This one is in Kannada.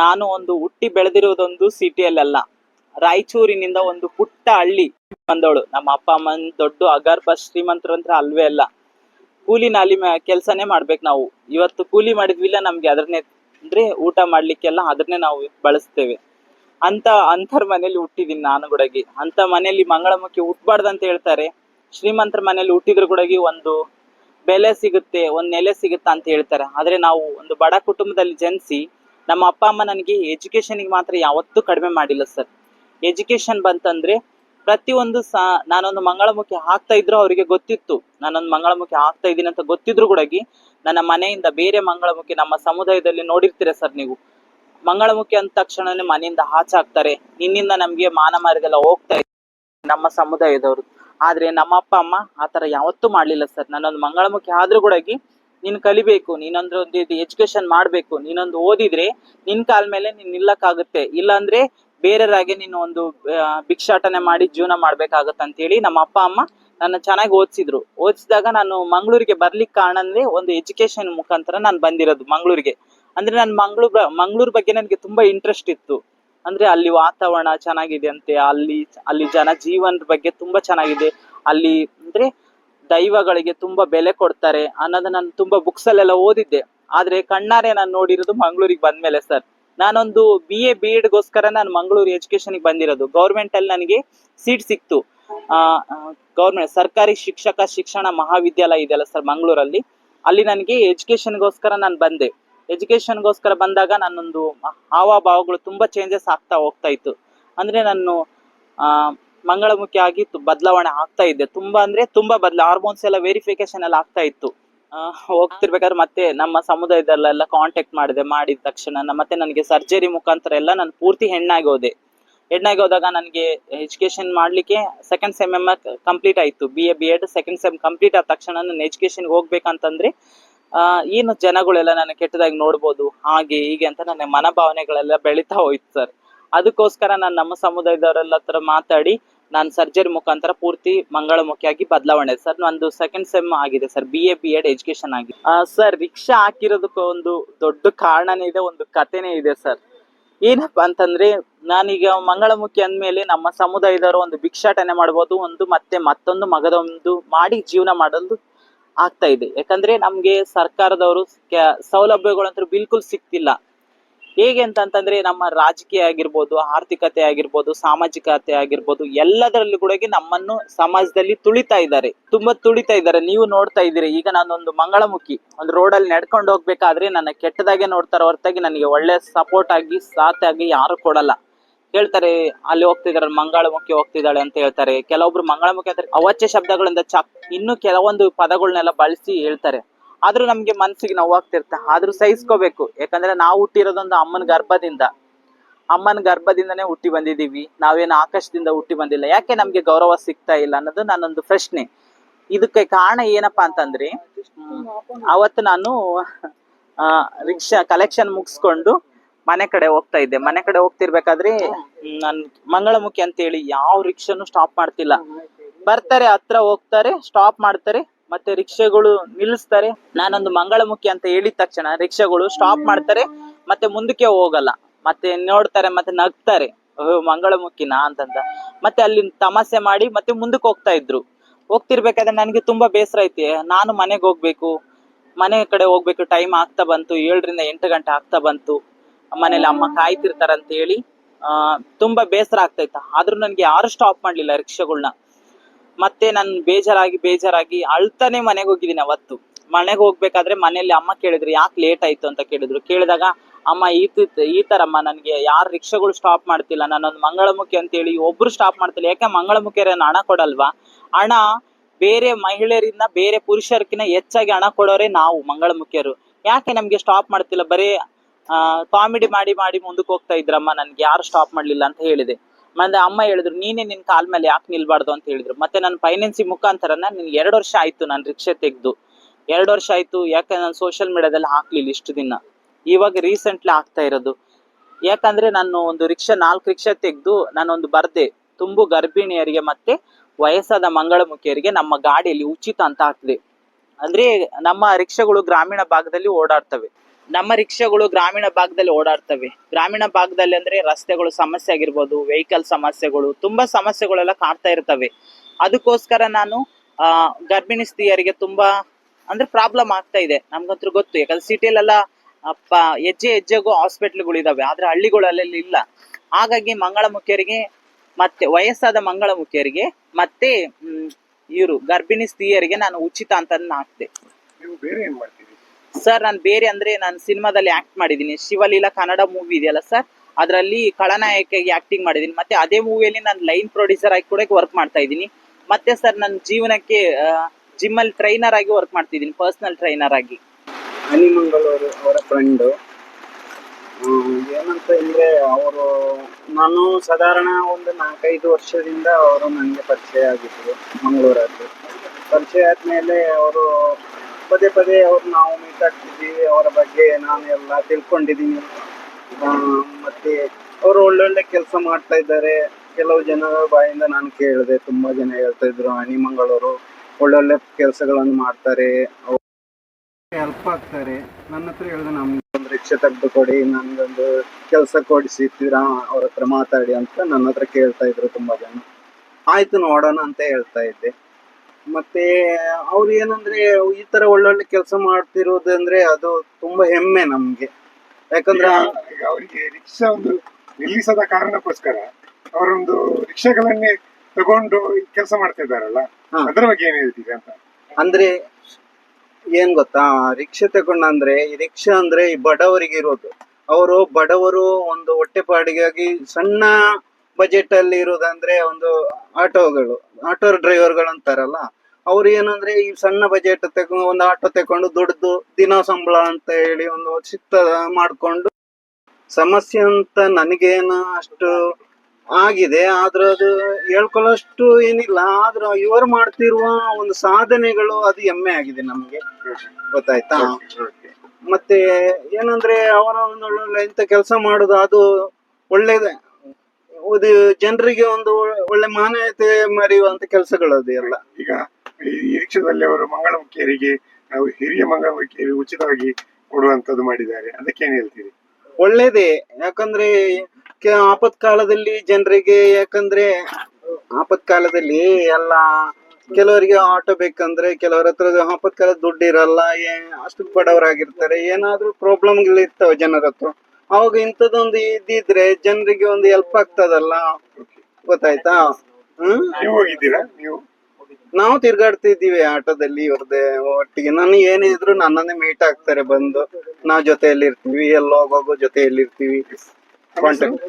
ನಾನು ಒಂದು ಹುಟ್ಟಿ ಬೆಳೆದಿರೋದೊಂದು ಸಿಟಿಯಲ್ಲ ರಾಯಚೂರಿನಿಂದ ಒಂದು ಪುಟ್ಟ ಹಳ್ಳಿ ಬಂದವಳು. ನಮ್ಮ ಅಪ್ಪ ಅಮ್ಮನ ದೊಡ್ಡ ಅಗರ್ಭ ಶ್ರೀಮಂತರು ಅಂದ್ರೆ ಅಲ್ವೇ ಅಲ್ಲ. ಕೂಲಿ ನಾಲಿ ಕೆಲಸನೇ ಮಾಡ್ಬೇಕು ನಾವು. ಇವತ್ತು ಕೂಲಿ ಮಾಡಿದ್ವಿಲ್ಲ, ನಮ್ಗೆ ಅದ್ರನ್ನೇ ಅಂದ್ರೆ ಊಟ ಮಾಡ್ಲಿಕ್ಕೆಲ್ಲ ಅದನ್ನೇ ನಾವು ಬಳಸ್ತೇವೆ. ಅಂತ ಅಂಥರ್ ಮನೇಲಿ ಹುಟ್ಟಿದೀನಿ ನಾನು ಕೂಡಗಿ ಅಂತ ಮನೇಲಿ ಮಂಗಳಮುಖಿ ಹುಟ್ಬಾರ್ದು ಅಂತ ಹೇಳ್ತಾರೆ. ಶ್ರೀಮಂತರ ಮನೇಲಿ ಹುಟ್ಟಿದ್ರು ಕೂಡಗಿ ಒಂದು ಬೆಲೆ ಸಿಗುತ್ತೆ, ಒಂದ್ ನೆಲೆ ಸಿಗುತ್ತೆ ಅಂತ ಹೇಳ್ತಾರೆ. ಆದ್ರೆ ನಾವು ಒಂದು ಬಡ ಕುಟುಂಬದಲ್ಲಿ ಜನಿಸಿ ನಮ್ಮ ಅಪ್ಪ ಅಮ್ಮ ನನಗೆ ಎಜುಕೇಶನ್ಗೆ ಮಾತ್ರ ಯಾವತ್ತೂ ಕಡಿಮೆ ಮಾಡಿಲ್ಲ ಸರ್ ಎಜುಕೇಶನ್ ಬಂತಂದ್ರೆ ಪ್ರತಿಯೊಂದು ಸ, ನಾನೊಂದು ಮಂಗಳಮುಖಿ ಹಾಕ್ತಾ ಇದ್ರು ಅವರಿಗೆ ಗೊತ್ತಿತ್ತು. ನಾನೊಂದು ಮಂಗಳಮುಖಿ ಹಾಕ್ತಾ ಇದ್ದೀನಿ ಅಂತ ಗೊತ್ತಿದ್ರು ಕೂಡ ನನ್ನ ಮನೆಯಿಂದ ಬೇರೆ ಮಂಗಳಮುಖಿ ನಮ್ಮ ಸಮುದಾಯದಲ್ಲಿ ನೋಡಿರ್ತೀರ ಸರ್ ನೀವು? ಮಂಗಳಮುಖಿ ಅಂದ ತಕ್ಷಣನೇ ಮನೆಯಿಂದ ಹಾಚಾಕ್ತಾರೆ ನಿನ್ನಿಂದ ನಮ್ಗೆ ಮಾನ ಮಾರ್ಗೆಲ್ಲ ಹೋಗ್ತಾ ಇದೆ ನಮ್ಮ ಸಮುದಾಯದವರು. ಆದ್ರೆ ನಮ್ಮ ಅಪ್ಪ ಅಮ್ಮ ಆತರ ಯಾವತ್ತೂ ಮಾಡ್ಲಿಲ್ಲ ಸರ್ ನಾನೊಂದು ಮಂಗಳಮುಖಿ ಆದ್ರೂ ಕೂಡಗಿ ನೀನ್ ಕಲಿಬೇಕು ನೀನೊಂದು ಒಂದು ಎಜುಕೇಶನ್ ಮಾಡ್ಬೇಕು, ನೀನೊಂದು ಓದಿದ್ರೆ ನಿನ್ ಕಾಲ್ ಮೇಲೆ ನೀನ್ ನಿಲ್ಲಕ್ಕಾಗುತ್ತೆ. ಇಲ್ಲಾಂದ್ರೆ ಬೇರೆಯವರಾಗೆ ನೀನು ಒಂದು ಭಿಕ್ಷಾಟನೆ ಮಾಡಿ ಜೀವನ ಮಾಡ್ಬೇಕಾಗತ್ತೆ ಅಂತ ಹೇಳಿ ನಮ್ಮ ಅಪ್ಪ, ಅಮ್ಮ ನನ್ನ ಚೆನ್ನಾಗಿ ಓದಿಸಿದ್ರು. ಓದಿಸಿದಾಗ ನಾನು ಮಂಗಳೂರಿಗೆ ಬರ್ಲಿಕ್ಕೆ ಕಾರಣ ಅಂದ್ರೆ ಒಂದು ಎಜುಕೇಶನ್ ಮುಖಾಂತರ ನಾನು ಬಂದಿರೋದು ಮಂಗಳೂರಿಗೆ. ಅಂದ್ರೆ ನಾನು ಮಂಗಳೂರು ಮಂಗಳೂರು ಬಗ್ಗೆ ನನಗೆ ತುಂಬಾ ಇಂಟ್ರೆಸ್ಟ್ ಇತ್ತು. ಅಂದ್ರೆ ಅಲ್ಲಿ ವಾತಾವರಣ ಚೆನ್ನಾಗಿದೆ ಅಂತೆ ಅಲ್ಲಿ ಅಲ್ಲಿ ಜನ ಜೀವನದ ಬಗ್ಗೆ ತುಂಬಾ ಚೆನ್ನಾಗಿದೆ. ಅಲ್ಲಿ, ಅಂದ್ರೆ ದೈವಗಳಿಗೆ ತುಂಬಾ ಬೆಲೆ ಕೊಡ್ತಾರೆ ಅನ್ನೋದು ನಾನು ತುಂಬಾ ಬುಕ್ಸ್ ಅಲ್ಲೆಲ್ಲ ಓದಿದ್ದೆ. ಆದ್ರೆ ಕಣ್ಣಾರೆ ನಾನು ನೋಡಿರೋದು ಮಂಗಳೂರಿಗೆ ಬಂದ್ಮೇಲೆ ಸರ್ ನಾನೊಂದು ಬಿ ಎ ಬಿ ಎಡ್ಗೋಸ್ಕರ ನಾನು ಮಂಗಳೂರು ಎಜುಕೇಶನ್ಗೆ ಬಂದಿರೋದು. ಗೌರ್ಮೆಂಟ್ ಅಲ್ಲಿ ನನಗೆ ಸೀಟ್ ಸಿಕ್ತು. ಆ ಗೌರ್ಮೆಂಟ್ ಸರ್ಕಾರಿ ಶಿಕ್ಷಕ ಶಿಕ್ಷಣ ಮಹಾವಿದ್ಯಾಲಯ ಇದೆಯಲ್ಲ ಸರ್ ಮಂಗಳೂರಲ್ಲಿ. ಅಲ್ಲಿ ನನಗೆ ಎಜುಕೇಶನ್ಗೋಸ್ಕರ ನಾನು ಬಂದೆ. ಎಜುಕೇಶನ್ಗೋಸ್ಕರ ಬಂದಾಗ ನನ್ನೊಂದು ಹಾವಭಾವಗಳು ತುಂಬಾ ಚೇಂಜಸ್ ಆಗ್ತಾ ಹೋಗ್ತಾ ಇತ್ತು. ಅಂದ್ರೆ ನಾನು, ಆ ಮಂಗಳಮುಖಿ ಆಗಿ ಬದಲಾವಣೆ ಆಗ್ತಾ ಇದೆ. ತುಂಬಾ ಅಂದ್ರೆ ತುಂಬಾ ಬದಲ ಹಾರ್ಮೋನ್ಸ್ ಎಲ್ಲ ವೆರಿಫಿಕೇಶನ್ ಎಲ್ಲ ಆಗ್ತಾ ಇತ್ತು. ಹೋಗ್ತಿರ್ಬೇಕಾದ್ರೆ ಮತ್ತೆ ನಮ್ಮ ಸಮುದಾಯದಲ್ಲೆಲ್ಲ ಕಾಂಟ್ಯಾಕ್ಟ್ ಮಾಡಿದೆ, ಮಾಡಿದ ತಕ್ಷಣ ಮತ್ತೆ ನನಗೆ ಸರ್ಜರಿ ಮುಖಾಂತರ ಎಲ್ಲ ನಾನು ಪೂರ್ತಿ ಹೆಣ್ಣಾಗಿ ಹೋದೆ. ಹೆಣ್ಣಾಗಿ ಹೋದಾಗ ನನಗೆ ಎಜುಕೇಶನ್ ಮಾಡ್ಲಿಕ್ಕೆ ಸೆಕೆಂಡ್ ಸೆಮ್ ಎಂ ಕಂಪ್ಲೀಟ್ ಆಯ್ತು. B A B Ed second sem complete ಆದ ತಕ್ಷಣ ನಾನು ಎಜುಕೇಶನ್ಗೆ ಹೋಗ್ಬೇಕಂತಂದ್ರೆ ಏನು ಜನಗಳೆಲ್ಲ ನಾನು ಕೆಟ್ಟದಾಗಿ ನೋಡ್ಬೋದು, ಹಾಗೆ ಹೀಗೆ ಅಂತ ನನ್ನ ಮನೋಭಾವನೆಗಳೆಲ್ಲ ಬೆಳೀತಾ ಹೋಯ್ತು ಸರ್. ಅದಕ್ಕೋಸ್ಕರ ನಾನು ನಮ್ಮ ಸಮುದಾಯದವರೆಲ್ಲ ಹತ್ರ ಮಾತಾಡಿ ನಾನು ಸರ್ಜರಿ ಮುಖಾಂತರ ಪೂರ್ತಿ ಮಂಗಳಮುಖಿಯಾಗಿ ಬದಲಾವಣೆ. ಸರ್, ನಂದು ಸೆಕೆಂಡ್ ಸೆಮ್ ಆಗಿದೆ sir B A B Ed education ಆಗಿದೆ. ಸರ್, ರಿಕ್ಷಾ ಹಾಕಿರೋದಕ್ಕೆ ಒಂದು ದೊಡ್ಡ ಕಾರಣನೇ ಇದೆ, ಒಂದು ಕಥೆನೇ ಇದೆ ಸರ್. ಏನಪ್ಪಾ ಅಂತಂದ್ರೆ, ನಾನೀಗ ಮಂಗಳಮುಖಿ ಅಂದ್ಮೇಲೆ ನಮ್ಮ ಸಮುದಾಯದವರು ಒಂದು ಭಿಕ್ಷಾಟನೆ ಮಾಡ್ಬೋದು, ಒಂದು ಮತ್ತೆ ಮತ್ತೊಂದು ಮಗದೊಂದು ಮಾಡಿ ಜೀವನ ಮಾಡಲು ಆಗ್ತಾ ಇದೆ. ಯಾಕಂದ್ರೆ, ನಮ್ಗೆ ಸರ್ಕಾರದವರು ಸೌಲಭ್ಯಗಳಂತೂ ಬಿಲ್ಕುಲ್ ಸಿಗ್ತಿಲ್ಲ. ಹೇಗೆ ಅಂತಂತಂದ್ರೆ ನಮ್ಮ ರಾಜಕೀಯ ಆಗಿರ್ಬೋದು, ಆರ್ಥಿಕತೆ ಆಗಿರ್ಬೋದು, ಸಾಮಾಜಿಕತೆ ಆಗಿರ್ಬೋದು, ಎಲ್ಲದರಲ್ಲೂ ಕೂಡ ನಮ್ಮನ್ನು ಸಮಾಜದಲ್ಲಿ ತುಳಿತಾ ಇದ್ದಾರೆ. ತುಂಬಾ ತುಳಿತಾ ಇದ್ದಾರೆ. ನೀವು ನೋಡ್ತಾ ಇದ್ದೀರಿ. ಈಗ ನಾನೊಂದು ಮಂಗಳಮುಖಿ ಒಂದು ರೋಡಲ್ಲಿ ನಡ್ಕೊಂಡು ಹೋಗ್ಬೇಕಾದ್ರೆ ನನ್ನ ಕೆಟ್ಟದಾಗೆ ನೋಡ್ತಾರೆ. ಹೊರತಾಗಿ ನನಗೆ ಒಳ್ಳೆ ಸಪೋರ್ಟ್ ಆಗಿ, ಸಾಥ್ ಆಗಿ ಯಾರು ಕೊಡಲ್ಲ. ಹೇಳ್ತಾರೆ, ಅಲ್ಲಿ ಹೋಗ್ತಿದಾರೆ ಮಂಗಳಮುಖಿ ಹೋಗ್ತಿದ್ದಾಳೆ ಅಂತ ಹೇಳ್ತಾರೆ. ಕೆಲವೊಬ್ರು ಮಂಗಳಮುಖಿ ಅಂದ್ರೆ ಅವಾಚ್ಯ ಶಬ್ದಗಳಿಂದ ಚಕ್ ಇನ್ನು ಕೆಲವೊಂದು ಪದಗಳನ್ನೆಲ್ಲ ಬಳಸಿ ಹೇಳ್ತಾರೆ. ಆದ್ರೂ ನಮ್ಗೆ ಮನ್ಸಿಗೆ ನೋವಾಗ್ತಿರ್ತ ಆದ್ರೂ ಸಹಿಸ್ಕೋಬೇಕು. ಯಾಕಂದ್ರೆ ನಾವು ಹುಟ್ಟಿರೋದೊಂದು ಅಮ್ಮನ ಗರ್ಭದಿಂದ. ಅಮ್ಮನ ಗರ್ಭದಿಂದನೇ ಹುಟ್ಟಿ ಬಂದಿದೀವಿ ನಾವೇನು ಆಕಾಶದಿಂದ ಹುಟ್ಟಿ ಬಂದಿಲ್ಲ. ಯಾಕೆ ನಮ್ಗೆ ಗೌರವ ಸಿಗ್ತಾ ಇಲ್ಲ ಅನ್ನೋದು ನನ್ನೊಂದು ಪ್ರಶ್ನೆ. ಇದಕ್ಕೆ ಕಾರಣ ಏನಪ್ಪಾ ಅಂತಂದ್ರೆ ಅವತ್ತು ನಾನು ರಿಕ್ಷಾ ಕಲೆಕ್ಷನ್ ಮುಗಿಸ್ಕೊಂಡು ಮನೆ ಕಡೆ ಹೋಗ್ತಾ ಇದ್ದೆ. ಮನೆ ಕಡೆ ಹೋಗ್ತಿರ್ಬೇಕಾದ್ರೆ, ನನ್ ಮಂಗಳಮುಖಿ ಅಂತ ಹೇಳಿ ಯಾವ ರಿಕ್ಷಾನು ಸ್ಟಾಪ್ ಮಾಡ್ತಿಲ್ಲ. ಬರ್ತಾರೆ, ಹತ್ರ ಹೋಗ್ತಾರೆ ಸ್ಟಾಪ್ ಮಾಡ್ತಾರೆ. ಮತ್ತೆ ರಿಕ್ಷಾಗಳು ನಿಲ್ಲಿಸ್ತಾರೆ. ನಾನೊಂದು ಮಂಗಳಮುಖಿ ಅಂತ ಹೇಳಿದ ತಕ್ಷಣ ರಿಕ್ಷಾಗಳು ಸ್ಟಾಪ್ ಮಾಡ್ತಾರೆ, ಮತ್ತೆ ಮುಂದಕ್ಕೆ ಹೋಗಲ್ಲ. ಮತ್ತೆ ನೋಡ್ತಾರೆ, ಮತ್ತೆ ನಗ್ತಾರೆ. ಮಂಗಳಮುಖಿನಾ ಅಂತಂತ ಮತ್ತೆ ಅಲ್ಲಿ ತಮಾಷೆ ಮಾಡಿ ಮತ್ತೆ ಮುಂದಕ್ಕೆ ಹೋಗ್ತಾ ಇದ್ರು. ಹೋಗ್ತಿರ್ಬೇಕಾದ್ರೆ ನನಗೆ ತುಂಬಾ ಬೇಸರ ಐತಿ. ನಾನು ಮನೆಗೆ ಹೋಗ್ಬೇಕು, ಮನೆ ಕಡೆ ಹೋಗ್ಬೇಕು ಟೈಮ್ ಆಗ್ತಾ ಬಂತು, ಏಳರಿಂದ ಎಂಟು ಗಂಟೆ ಆಗ್ತಾ ಬಂತು. ಮನೇಲಿ ಅಮ್ಮ ಕಾಯ್ತಿರ್ತಾರಂತ ಹೇಳಿ, ಆ, ತುಂಬಾ ಬೇಸರ ಆಗ್ತಾ ಇತ್ತು. ಆದ್ರೂ ನನ್ಗೆ ಯಾರು ಸ್ಟಾಪ್ ಮಾಡ್ಲಿಲ್ಲ ರಿಕ್ಷಾಗಳ್ನ. ಮತ್ತೆ ನಾನು ಬೇಜಾರಾಗಿ ಬೇಜಾರಾಗಿ ಅಳ್ತಾನೆ ಮನೆಗೆ ಹೋಗಿದ್ದೀನಿ ಅವತ್ತು. ಮನೆಗೆ ಹೋಗ್ಬೇಕಾದ್ರೆ ಮನೆಯಲ್ಲಿ ಅಮ್ಮ ಕೇಳಿದ್ರು, ಯಾಕೆ ಲೇಟ್ ಆಯ್ತು ಅಂತ ಕೇಳಿದ್ರು. ಕೇಳಿದಾಗ, ಅಮ್ಮ, ಈ ಈ ತರಮ್ಮ ನನಗೆ ಯಾರು ರಿಕ್ಷಾಗಳು ಸ್ಟಾಪ್ ಮಾಡ್ತಿಲ್ಲ, ನಾನೊಂದು ಮಂಗಳಮುಖಿ ಅಂತೇಳಿ ಒಬ್ರು ಸ್ಟಾಪ್ ಮಾಡ್ತಿಲ್ಲ. ಯಾಕೆ ಮಂಗಳಮುಖಿಯರ ಹಣ ಕೊಡಲ್ವಾ? ಹಣ ಬೇರೆ ಮಹಿಳೆಯರಿಂದ ಬೇರೆ ಪುರುಷರಕ್ಕಿಂತ ಹೆಚ್ಚಾಗಿ ಹಣ ಕೊಡೋರೆ ನಾವು, ಮಂಗಳಮುಖಿಯರು. ಯಾಕೆ ನಮ್ಗೆ ಸ್ಟಾಪ್ ಮಾಡ್ತಿಲ್ಲ? ಬರೀ ಕಾಮಿಡಿ ಮಾಡಿ ಮಾಡಿ ಮುಂದಕ್ಕೆ ಹೋಗ್ತಾ ಇದ್ರಮ್ಮ, ನನ್ಗೆ ಯಾರು ಸ್ಟಾಪ್ ಮಾಡ್ಲಿಲ್ಲ ಅಂತ ಹೇಳಿದೆ. ಮತ್ತೆ ಅಮ್ಮ ಹೇಳಿದ್ರು, ನೀನೇ ನಿನ್ ಕಾಲ್ ಮೇಲೆ ಯಾಕೆ ನಿಲ್ಬಾರ್ದು ಅಂತ ಹೇಳಿದ್ರು. ಮತ್ತೆ ನನ್ನ ಫೈನಾನ್ಸಿ ಮುಖಾಂತರನ ನಿನ್ ಎರಡು ವರ್ಷ ಆಯ್ತು ನಾನು ರಿಕ್ಷೆ ತೆಗ್ದು. ಎರಡು ವರ್ಷ ಆಯ್ತು, ಯಾಕೆ ನಾನು ಸೋಷಿಯಲ್ ಮೀಡಿಯಾದಲ್ಲಿ ಹಾಕ್ಲಿಲ್ಲ ಇಷ್ಟು ದಿನ? ಇವಾಗ ರೀಸೆಂಟ್ಲಿ ಆಗ್ತಾ ಇರೋದು. ಯಾಕಂದ್ರೆ ನಾನು ಒಂದು ರಿಕ್ಷಾ, ನಾಲ್ಕು ರಿಕ್ಷಾ ತೆಗೆದು ನಾನೊಂದು ಬರ್ದೆ. ತುಂಬು ಗರ್ಭಿಣಿಯರಿಗೆ ಮತ್ತೆ ವಯಸ್ಸಾದ ಮಂಗಳಮುಖಿಯರಿಗೆ ನಮ್ಮ ಗಾಡಿಯಲ್ಲಿ ಉಚಿತ ಅಂತ ಆಗ್ತದೆ ಅಂದ್ರೆ ನಮ್ಮ ರಿಕ್ಷಾಗಳು ಗ್ರಾಮೀಣ ಭಾಗದಲ್ಲಿ ಓಡಾಡ್ತವೆ. ನಮ್ಮ ರಿಕ್ಷಾಗಳು ಗ್ರಾಮೀಣ ಭಾಗದಲ್ಲಿ ಓಡಾಡ್ತವೆ. ಗ್ರಾಮೀಣ ಭಾಗದಲ್ಲಿ ಅಂದ್ರೆ ರಸ್ತೆಗಳು ಸಮಸ್ಯೆ ಆಗಿರ್ಬೋದು ವೆಹಿಕಲ್ ಸಮಸ್ಯೆಗಳು, ತುಂಬಾ ಸಮಸ್ಯೆಗಳೆಲ್ಲ ಕಾಣ್ತಾ ಇರ್ತವೆ. ಅದಕ್ಕೋಸ್ಕರ ನಾನು, ಆ, ಗರ್ಭಿಣಿ ಸ್ತ್ರೀಯರಿಗೆ ತುಂಬಾ, ಅಂದ್ರೆ ಪ್ರಾಬ್ಲಮ್ ಆಗ್ತಾ ಇದೆ. ನಮ್ಗಂತೂ ಗೊತ್ತು. ಯಾಕಂದ್ರೆ ಸಿಟಿಲೆಲ್ಲ ಅಪ್ಪ ಹೆಜ್ಜೆ ಹೆಜ್ಜೆಗೂ ಹಾಸ್ಪಿಟ್ಲ್ಗಳಿದಾವೆ ಆದ್ರೆ ಹಳ್ಳಿಗಳಲ್ಲಿ ಇಲ್ಲ. ಹಾಗಾಗಿ ಮಂಗಳ ಮುಖ್ಯರಿಗೆ ಮತ್ತೆ, ವಯಸ್ಸಾದ ಮಂಗಳ ಮುಖ್ಯರಿಗೆ ಮತ್ತೆ ಇವರು ಗರ್ಭಿಣಿ ಸ್ತ್ರೀಯರಿಗೆ ನಾನು ಉಚಿತ ಅಂತ ಹಾಕ್ತೆ ನೀವು ಬೇರೆ ಏನ್ ಮಾಡ್ತೀರಿ? ಸರ್ ನಾನು ಬೇರೆ ಅಂದ್ರೆ ನಾನು ಸಿನಿಮಾದಲ್ಲಿ ಆಕ್ಟ್ ಮಾಡಿದ್ದೀನಿ ಶಿವಲೀಲಾ ಕನ್ನಡ ಮೂವಿ ಇದೆಯಲ್ಲ ಸರ್ ಅದರಲ್ಲಿ ಖಳನಾಯಕಿಯಾಗಿ ಆಕ್ಟಿಂಗ್ ಮಾಡಿದ್ದೀನಿ ಮತ್ತೆ ಅದೇ ಮೂವಿಯಲ್ಲಿ ನಾನು ಲೈನ್ ಪ್ರೊಡ್ಯೂಸರ್ ಆಗಿ ಕೂಡ ವರ್ಕ್ ಮಾಡ್ತಾ ಇದ್ದೀನಿ. ಮತ್ತೆ ಸರ್ ನನ್ನ ಜೀವನಕ್ಕೆ ಜಿಮ್ ಅಲ್ಲಿ ಟ್ರೈನರ್ ಆಗಿ ವರ್ಕ್ ಮಾಡ್ತಿದ್ದೀನಿ ಪರ್ಸನಲ್ ಟ್ರೈನರ್ ಆಗಿ. ಅನಿಮಂಗಳೂರು ಅವರ ಫ್ರೆಂಡು ಏನಂತ ಅಂದ್ರೆ ಅವರು, ನಾನು ಸಾಧಾರಣ ಒಂದು ನಾಲ್ಕೈದು ವರ್ಷದಿಂದ ಅವರು ನನಗೆ ಪರಿಚಯ ಆಗಿದ್ರು ಮಂಗಳೂರಲ್ಲಿ. ಪರಿಚಯ ಆದ್ಮೇಲೆ ಅವರು ಪದೇ ಪದೇ ಅವ್ರು ನಾವು ಮೀಟ್ ಆಗ್ತಿದ್ದೀವಿ, ಅವರ ಬಗ್ಗೆ ನಾನು ಎಲ್ಲ ತಿಳ್ಕೊಂಡಿದ್ದೀನಿ. ಮತ್ತೆ ಅವರು ಒಳ್ಳೊಳ್ಳೆ ಕೆಲಸ ಮಾಡ್ತಾ ಇದ್ದಾರೆ. ಕೆಲವು ಜನರ ಬಾಯಿಂದ ನಾನು ಕೇಳಿದೆ, ತುಂಬಾ ಜನ ಹೇಳ್ತಾ ಇದ್ರು ಹನಿಮಂಗಳೂರು ಒಳ್ಳೊಳ್ಳೆ ಕೆಲಸಗಳನ್ನು ಮಾಡ್ತಾರೆ ಹೆಲ್ಪ್ ಆಗ್ತಾರೆ. ನನ್ನ ಹತ್ರ ಹೇಳಿದೆ ನಮ್ಗೆ ಒಂದು ರಿಕ್ಷೆ ತೆಗೆದು ಕೊಡಿ ನನ್ಗೊಂದು ಕೆಲಸ ಕೊಡಿಸಿದ್ದೀರಾ ಅವ್ರ ಹತ್ರ ಮಾತಾಡಿ ಅಂತ ನನ್ನ ಹತ್ರ ಕೇಳ್ತಾ ಇದ್ರು ತುಂಬಾ ಜನ. ಆಯ್ತು ನೋಡೋಣ ಅಂತ ಹೇಳ್ತಾ ಇದ್ದೆ. ಮತ್ತೆ ಅವ್ರು ಏನಂದ್ರೆ ಈ ತರ ಒಳ್ಳೊಳ್ಳೆ ಕೆಲಸ ಮಾಡ್ತಿರೋದಂದ್ರೆ ಅದು ತುಂಬಾ ಹೆಮ್ಮೆ ನಮ್ಗೆ. ಯಾಕಂದ್ರೆ ಅವರಿಗೆ ರಿಕ್ಷಾ ಒಂದು ನಿಲ್ಲಿಸದ ಕಾರಣಕ್ಕೋಸ್ಕರ ಅವರೊಂದು ರಿಕ್ಷಾಗಳನ್ನೇ ತಗೊಂಡು ಕೆಲಸ ಮಾಡ್ತಾ ಇದ್ದಾರಲ್ಲ. ಅದರ ಬಗ್ಗೆ ಏನ್ ಹೇಳ್ತೀವಿ ಅಂತ? ಅಂದ್ರೆ ಏನ್ ಗೊತ್ತಾ ರಿಕ್ಷಾ ತಗೊಂಡಂದ್ರೆ ಈ ರಿಕ್ಷಾ ಅಂದ್ರೆ ಈ ಬಡವರಿಗೆ ಇರೋದು. ಅವರು ಬಡವರು ಒಂದು ಹೊಟ್ಟೆಪಾಡಿಗಾಗಿ ಸಣ್ಣ ಬಜೆಟ್ ಅಲ್ಲಿ ಇರೋದಂದ್ರೆ ಒಂದು ಆಟೋಗಳು ಆಟೋ ಡ್ರೈವರ್ಗಳು ಅಂತಾರಲ್ಲ ಅವ್ರು ಏನಂದ್ರೆ, ಈ ಸಣ್ಣ ಬಜೆಟ್ ತಗೊ ಒಂದು ಆಟೋ ತಕೊಂಡು ದುಡ್ದು ದಿನ ಸಂಬಳ ಅಂತ ಹೇಳಿ ಒಂದು ಚಿತ್ತ ಮಾಡ್ಕೊಂಡು ಸಮಸ್ಯೆ ಅಂತ ನನಗೇನು ಅಷ್ಟು ಆಗಿದೆ. ಆದ್ರೆ ಅದು ಹೇಳ್ಕೊಳ್ಳೋಷ್ಟು ಏನಿಲ್ಲ. ಆದ್ರೆ ಇವರು ಮಾಡ್ತಿರುವ ಒಂದು ಸಾಧನೆಗಳು ಅದು ಹೆಮ್ಮೆ ಆಗಿದೆ ನಮ್ಗೆ. ಗೊತ್ತಾಯ್ತಾ? ಮತ್ತೆ ಏನಂದ್ರೆ, ಅವರ ಒಂದು ಒಳ್ಳೊಳ್ಳೆ ಇಂಥ ಕೆಲಸ ಮಾಡುದು ಅದು ಒಳ್ಳೇದೇ. ಜನರಿಗೆ ಒಂದು ಒಳ್ಳೆ ಮಾನ್ಯತೆ ಮರೆಯುವಂತ ಕೆಲಸಗಳು ಅದು ಎಲ್ಲ. ಈಗ ಈ ರಿಕ್ಷಾದಲ್ಲಿ ಅವರು ಮಂಗಳಮುಖಿಯರಿಗೆ ನಾವು ಹಿರಿಯ ಮಂಗಳಮುಖಿಯರಿಗೆ ಉಚಿತವಾಗಿ ಕೊಡುವಂತದ್ದು ಮಾಡಿದ್ದಾರೆ. ಅದಕ್ಕೆ ಏನ್ ಹೇಳ್ತೀರಿ? ಒಳ್ಳೇದೇ. ಯಾಕಂದ್ರೆ ಆಪತ್ ಆಪತ್ಕಾಲದಲ್ಲಿ ಜನರಿಗೆ ಯಾಕಂದ್ರೆ ಆಪತ್ಕಾಲದಲ್ಲಿ ಎಲ್ಲ ಕೆಲವರಿಗೆ ಆಟೋ ಬೇಕಂದ್ರೆ ಕೆಲವರ ಹತ್ರ ಆಪತ್ಕಾಲ ದುಡ್ಡು ಇರಲ್ಲ ಅಷ್ಟು ಬಡವರಾಗಿರ್ತಾರೆ ಏನಾದ್ರೂ ಪ್ರಾಬ್ಲಮ್ಗಳು ಇರ್ತವೆ ಜನರ ಹತ್ರ. ಅವಾಗ ಇಂಥದ್ದೊಂದು ಇದ್ದಿದ್ರೆ ಜನರಿಗೆ ಒಂದು ಹೆಲ್ಪ್ ಆಗ್ತದಲ್ಲ? ಗೊತ್ತಾಯ್ತಾ? ಹ್ಮ್? ನೀವು ಹೋಗಿದ್ದೀರಾ? ನೀವು? ನಾವು ತಿರ್ಗಾಡ್ತಿದ್ದೀವಿ ಆಟೋದಲ್ಲಿ ಇವ್ರದ್ದೆ ಒಟ್ಟಿಗೆ. ನಾನು ಏನಿದ್ರು ಇದ್ರು ನನ್ನನ್ನೇ ಮೀಟ್ ಆಗ್ತಾರೆ ಬಂದು. ನಾವ್ ಜೊತೆಯಲ್ಲಿ ಇರ್ತೀವಿ ಎಲ್ಲ ಹೋಗೋಗು ಜೊತೆಯಲ್ಲಿ ಇರ್ತೀವಿ ಕಾಂಟ್ಯಾಕ್ಟ್